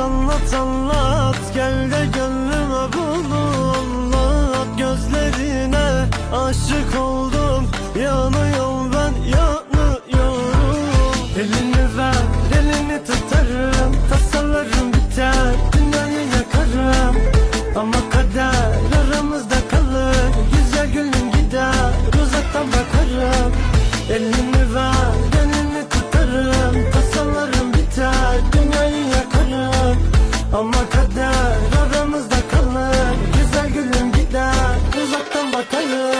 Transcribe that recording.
anlat, anlat. Gel de gönlüme bunu anlat Gözlerine aşık oldum. Yanıyorum ben yanıyorum. Elini ver, elini tutarım. Tasalarım biter, dünyayı yakarım. Ama kader aramızda kalır. Güzel gülüm gider, uzaktan bakarım. Elini aramızda kalır. Güzel gülüm gider, uzaktan bakarım